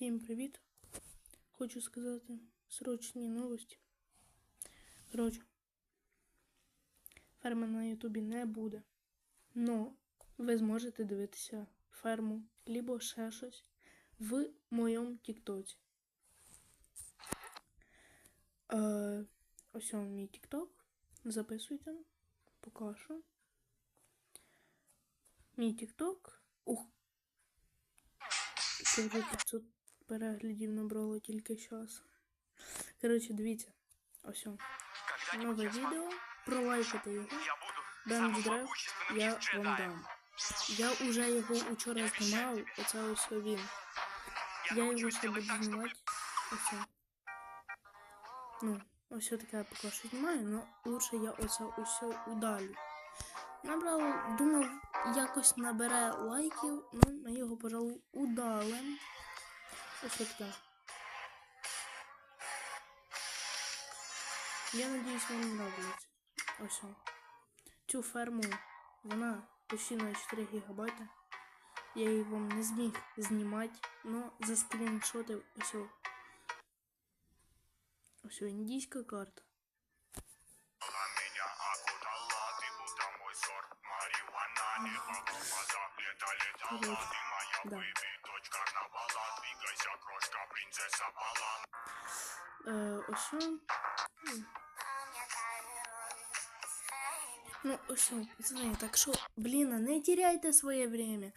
Всім привіт! Хочу сказати срочні новості. Коротше, ферми на Ютубі не буде. Но ви зможете дивитися ферму, либо ще щось в моєму Тіктоці. Е, ось он мій Тікток. Записуйте. Покажу. Мій Тікток. Ух. Це вже 500 переглядів набрало тільки час. Коротше, дивіться. Ось он. Нове відео. Пролайкайте його. Бенді Драйв я вам дам. Я вже його учора знімав, оце ось він. Я його ще буду знімати. Ось. он. Ну, ось таке я поки що знімаю, але лучше я оце ось удалю. Набрав, думав, якось набере лайків, ну, ми його, пожалуй, удалим. Ось таке. Я надіюсь, вам нравиться. Ось. Цю ферму, вона почти на 4 гігабайта. Я її вам не зміг знімати, но заскріншотив ось. о. Ось о, індійська карта. Да. Карнавала Двигайся, крошка, принцесса Балан Е. Ну, ось, пацани, так що, блін, не теряйте своє время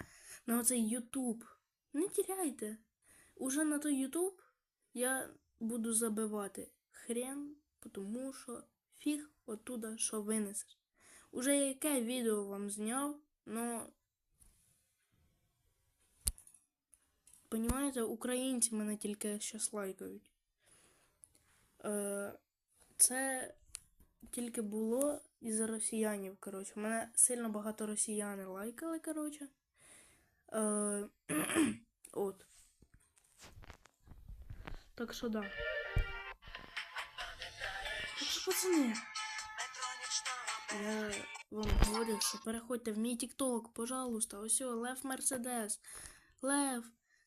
на оцей Ютуб. Не теряйте. Уже на той Ютуб я буду забивати хрен, тому що фіг оттуда що винесеш. Уже яке відео вам зняв, но. Понімаєте, українці мене тільки щас лайкають. Е, це тільки було із-за росіянів, коротше. Мене сильно багато росіяни лайкали, коротше. Е, от. Так що да. Так пацани. Я вам говорю, що переходьте в мій TikTok, пожалуйста. Ось Лев Мерседес. Лев,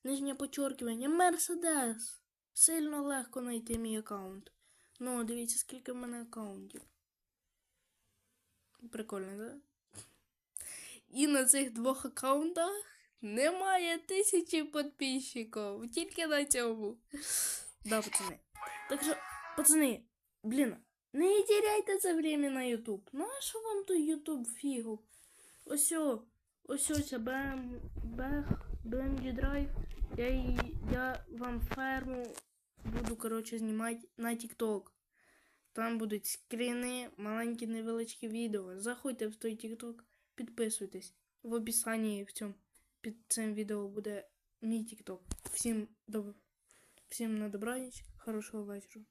нижнє подчеркивання, Мерседес. Сильно легко знайти мій аккаунт. Ну, дивіться, скільки в мене аккаунтів. Прикольно, да? І на цих двох аккаунтах немає тисячі підписчиків. Тільки на цьому. Да, пацани. Так що, пацани, блін, не теряйте це время на YouTube. Ну а що вам той YouTube фігу? Ось о, ось ось BM, BMG Drive. Я, її- я вам ферму буду, коротше, знімати на TikTok. Там будуть скріни, маленькі невеличкі відео. Заходьте в той TikTok, підписуйтесь. В описанні в цьому під цим відео буде мій TikTok. Всім доб... Всім на добраніч, хорошого вечора.